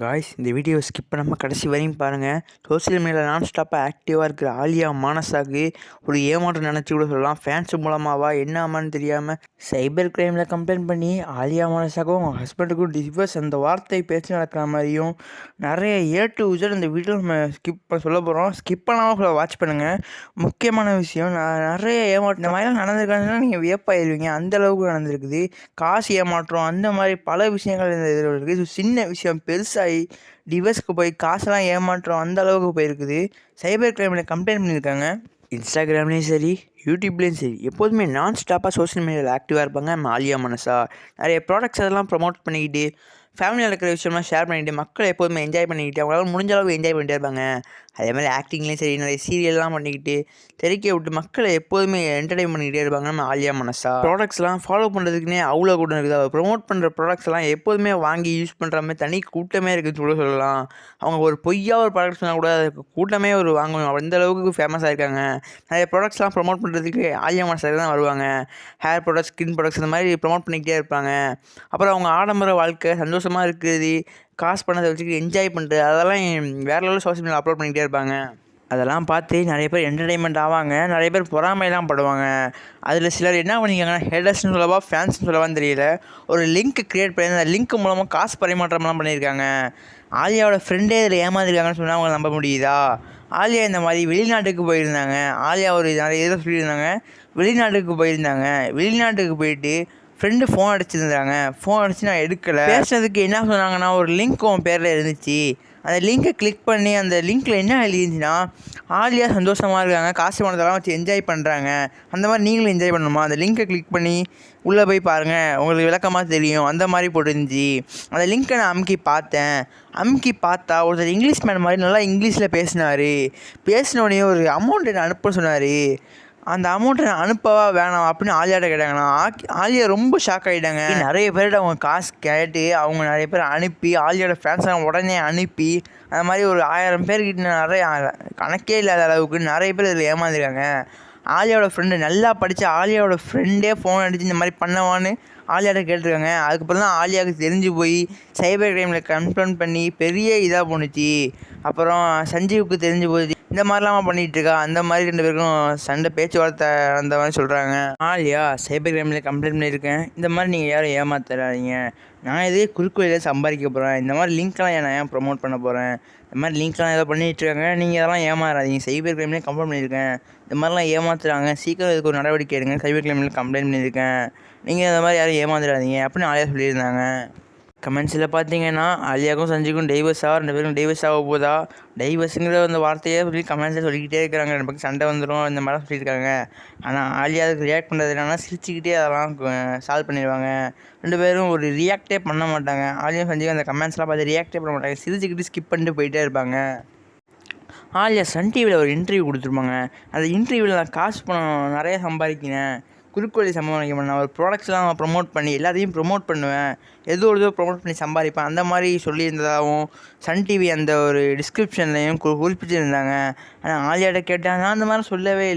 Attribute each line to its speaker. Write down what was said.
Speaker 1: Guys இந்த வீடியோவை skip பண்ணாமல் கடைசி வரையும் பாருங்கள் சோஷியல் மீடியாவில் நான் ஸ்டாப்பாக ஆக்டிவாக இருக்கிற ஆலியா மானசாக்கு ஒரு ஏமாற்றம் நினச்சி கூட சொல்லலாம். ஃபேன்ஸ் மூலமாவா என்னாமான்னு தெரியாமல் சைபர் கிரைமில் கம்ப்ளைண்ட் பண்ணி ஆலியா மானசாக்கும் அவங்க ஹஸ்பண்டுக்கும் டிஸ்வர்ஸ் அந்த வார்த்தை பேச்சு நடக்கிற மாதிரியும் நிறைய ஏ டு Z இந்த வீடியோ நம்ம ஸ்கிப் பண்ண சொல்ல போகிறோம் ஸ்கிப் பண்ணாமல் வாட்ச் பண்ணுங்கள் முக்கியமான விஷயம் நான் நிறைய ஏமாற்றம் இந்த மாதிரிலாம் நடந்திருக்காங்கன்னா நீங்கள் வியப்பாயிருவீங்க அந்த அளவுக்கு நடந்திருக்குது. காசு ஏமாற்றம் அந்த மாதிரி பல விஷயங்கள் இந்த இதில் இருக்குது சின்ன விஷயம் பெருசாக டிவர்ஸ்க்கு போய் காசெல்லாம் ஏமாற்றம் அந்த அளவுக்கு போயிருக்குது. சைபர் கிரைமில் கம்ப்ளைண்ட் பண்ணியிருக்காங்க. இன்ஸ்டாகிராம்லேயும் சரி யூடியூப்லேயும் சரி எப்போதுமே நான் ஸ்டாப்பாக சோஷியல் மீடியாவில் ஆக்டிவாக இருப்பாங்க. மாலியா மனசா. நிறைய ப்ராடக்ட்ஸ் அதெல்லாம் ப்ரொமோட் பண்ணிக்கிட்டு ஃபேமிலியில் இருக்கிற விஷயம்லாம் ஷேர் பண்ணிக்கிட்டு மக்கள் எப்போதுமே என்ஜாய் பண்ணிக்கிட்டு அவங்களால முடிஞ்ச அளவுக்கு என்ஜாய் பண்ணிட்டே இருப்பாங்க. அதே மாதிரி ஆக்டிங்லேயும் சரி நிறைய சீரியல்லாம் பண்ணிக்கிட்டு தெரிக்க விட்டு மக்களை எப்போதுமே என்டர்டைன் பண்ணிக்கிட்டே இருப்பாங்க நம்ம ஆலியா மனசா. ப்ராடக்ட்ஸ்லாம் ஃபாலோ பண்ணுறதுக்குனே அவ்வளோ கூட்டம் இருக்குது. அவர் ப்ரொமோட் பண்ணுற ப்ராடக்ட்ஸ் எல்லாம் எப்போதுமே வாங்கி யூஸ் பண்ணுற மாதிரி தனி கூட்டமே இருக்குதுன்னு கூட சொல்லலாம். அவங்க ஒரு பொய்யா ஒரு ப்ராடக்ட் சொன்னால் கூட அதுக்கு கூட்டமே ஒரு வாங்குவாங்க அந்த அளவுக்கு ஃபேமஸாக இருக்காங்க. நிறைய ப்ராடக்ட்ஸ்லாம் ப்ரொமோட் பண்ணுறதுக்கு ஆலியா மனசாக தான் வருவாங்க. ஹேர் ப்ராடக்ட்ஸ் ஸ்கின் ப்ராடக்ட்ஸ் இந்த மாதிரி ப்ரொமோட் பண்ணிக்கிட்டே இருப்பாங்க. அப்புறம் அவங்க ஆடம்பர வாழ்க்கை சந்தோஷம் சந்தோஷமாக இருக்கிறது காசு பண்ணதை வச்சுக்கிட்டு என்ஜாய் பண்ணுறது அதெல்லாம் வேறு லெவலில் சோஷியல் மீடியாவில் அப்லோட் பண்ணிக்கிட்டே இருப்பாங்க. அதெல்லாம் பார்த்து நிறைய பேர் என்டர்டைன்மெண்ட் ஆவாங்க. நிறைய பேர் பொறாமைலாம் படுவாங்க. அதில் சிலர் என்ன பண்ணிக்காங்கன்னா ஹெடர்ஸ்னு சொல்லவா ஃபேன்ஸ்னு சொல்லவான்னு தெரியல. ஒரு லிங்க் க்ரியேட் பண்ணி அந்த லிங்க் மூலமாக காசு பரிமாற்றம்லாம் பண்ணியிருக்காங்க. ஆலியாவோட ஃப்ரெண்டே இதில் ஏமாந்துருக்காங்கன்னு சொன்னால் அவங்க நம்ப முடியுதா? ஆலியா இந்த மாதிரி வெளிநாட்டுக்கு போயிருந்தாங்க. ஆலியா ஒரு நிறைய இதில் சொல்லியிருந்தாங்க. வெளிநாட்டுக்கு போயிருந்தாங்க. வெளிநாட்டுக்கு போயிட்டு ஃப்ரெண்டு ஃபோன் அடிச்சிருந்தாங்க. ஃபோன் அடித்து நான் எடுக்கலை. பேசுனதுக்கு என்ன சொன்னாங்கன்னா ஒரு லிங்க் உன் பேரில் இருந்துச்சு. அந்த லிங்கை கிளிக் பண்ணி அந்த லிங்க்கில் என்ன எழுதிருந்துச்சுன்னா ஆலியா சந்தோஷமாக இருக்காங்க. காசு பணத்தெல்லாம் வச்சு என்ஜாய் பண்ணுறாங்க அந்த மாதிரி நீங்களும் என்ஜாய் பண்ணணுமா? அந்த லிங்கை கிளிக் பண்ணி உள்ளே போய் பாருங்கள் உங்களுக்கு விளக்கமாக தெரியும். அந்த மாதிரி போட்டுருந்துச்சு. அந்த லிங்க்கை நான் அமுக்கி பார்த்தேன். அமுக்கி பார்த்தா ஒருத்தர் இங்கிலீஷ் மேன் மாதிரி நல்லா இங்கிலீஷில் பேசினார். பேசினோடனே ஒரு அமௌண்ட் என்ன அனுப்ப சொன்னார். அந்த அமௌண்ட்டை நான் அனுப்பவா வேணாம் அப்படின்னு ஆலியாட்ட கேட்டாங்கண்ணா ஆக்கி ஆலியா ரொம்ப ஷாக் ஆகிட்டாங்க நிறைய பேர்கிட்ட அவங்க காசு கேட்டு அவங்க நிறைய பேர் அனுப்பி ஆலியோட ஃபேன்ஸ் உடனே அனுப்பி அந்த மாதிரி ஒரு ஆயிரம் பேர்கிட்ட நிறைய கணக்கே இல்லாத அளவுக்கு நிறைய பேர் இதில் ஏமாந்துருக்காங்க. ஆலியாவோட ஃப்ரெண்டு நல்லா படித்த ஆலியாவோட ஃப்ரெண்டே ஃபோன் அடித்து இந்த மாதிரி பண்ணவான்னு ஆலியாட்ட கேட்டிருக்காங்க. அதுக்கப்புறம் தான் ஆலியாவுக்கு தெரிஞ்சு போய் சைபர் கிரைமில் கம்ப்ளைண்ட் பண்ணி பெரிய இதாக போணுச்சு. அப்புறம் சஞ்சீவுக்கு தெரிஞ்சு போச்சு இந்த மாதிரிலாமா பண்ணிகிட்டு இருக்கா அந்த மாதிரி ரெண்டு பேருக்கும் சண்டை பேச்சுவார்த்தை நடந்தவன்னு மாதிரி சொல்கிறாங்க ஆலியா சைபர் கிரைமில் கம்ப்ளைண்ட் பண்ணியிருக்கேன். இந்த மாதிரி நீங்கள் யாரும் ஏமாத்துறாதீங்க. நான் இதே குறுக்கு வழியில் சம்பாதிக்க போகிறேன் இந்த மாதிரி லிங்க்லாம் நான் ஏன் ப்ரொமோட் பண்ண போகிறேன் இந்த மாதிரி லிங்க்லாம் ஏதோ பண்ணிகிட்ருக்காங்க. நீங்கள் இதெல்லாம் ஏமாறாதீங்க. சைபர் கிரைம்லேயே கம்ப்ளைண்ட் பண்ணியிருக்கேன். இந்த மாதிரிலாம் ஏமாத்துறாங்க. சீக்கிரம் இதுக்கு ஒரு நடவடிக்கை எடுங்க. சைபர் கிரைமில் கம்ப்ளைண்ட் பண்ணியிருக்கேன். நீங்கள் இந்த மாதிரி யாரும் ஏமாந்துடாதீங்க அப்படின்னு ஆலியா சொல்லியிருந்தாங்க. கமெண்ட்ஸில் பார்த்தீங்கன்னா அலியாக்கும் சஞ்சிக்கும் டைவர்ஸ் ஆக ரெண்டு பேரும் டைவர்ஸ் ஆக போதா? டைவர்ஸுங்கிற அந்த வார்த்தையே சொல்லி கமெண்ட்ஸில் சொல்லிக்கிட்டே இருக்கிறாங்க ரெண்டு பக்கம் சண்டை வந்துடும் இந்த மாதிரிலாம் சொல்லியிருக்காங்க. ஆனால் ஆலியா அதுக்கு ரியாக்ட் பண்ணுறது என்னன்னா சிரிச்சுக்கிட்டே அதெல்லாம் சால்வ் பண்ணிடுவாங்க. ரெண்டு பேரும் ஒரு ரியாக்டே பண்ண மாட்டாங்க. ஆலியும் சஞ்சிக்கும் அந்த கமெண்ட்ஸ்லாம் பார்த்து ரியாக்டே பண்ண மாட்டாங்க. சிரிச்சுக்கிட்டு ஸ்கிப் பண்ணிட்டு போயிட்டே இருப்பாங்க. ஆலியா சன் டிவியில் ஒரு இன்டர்வியூ கொடுத்துருப்பாங்க. அந்த இன்டர்வியூவில் நான் காசு பணம் நிறைய சம்பாதிக்கினேன் குறுக்கோழி சம்பாதிக்க நான் ஒரு ப்ராடக்ட்ஸ்லாம் ப்ரொமோட் பண்ணி எல்லாத்தையும் ப்ரொமோட் பண்ணுவேன். எது ஒரு இதோ ப்ரொமோட் பண்ணி சம்பாதிப்பேன். அந்த மாதிரி சொல்லியிருந்ததாகவும் சன் டிவி அந்த ஒரு டிஸ்கிரிப்ஷன்லையும் குறிப்பிட்டிருந்தாங்க. ஆனால் ஆலியாட்ட கேட்டால் நான் அந்த மாதிரி சொல்லவே இல்லை.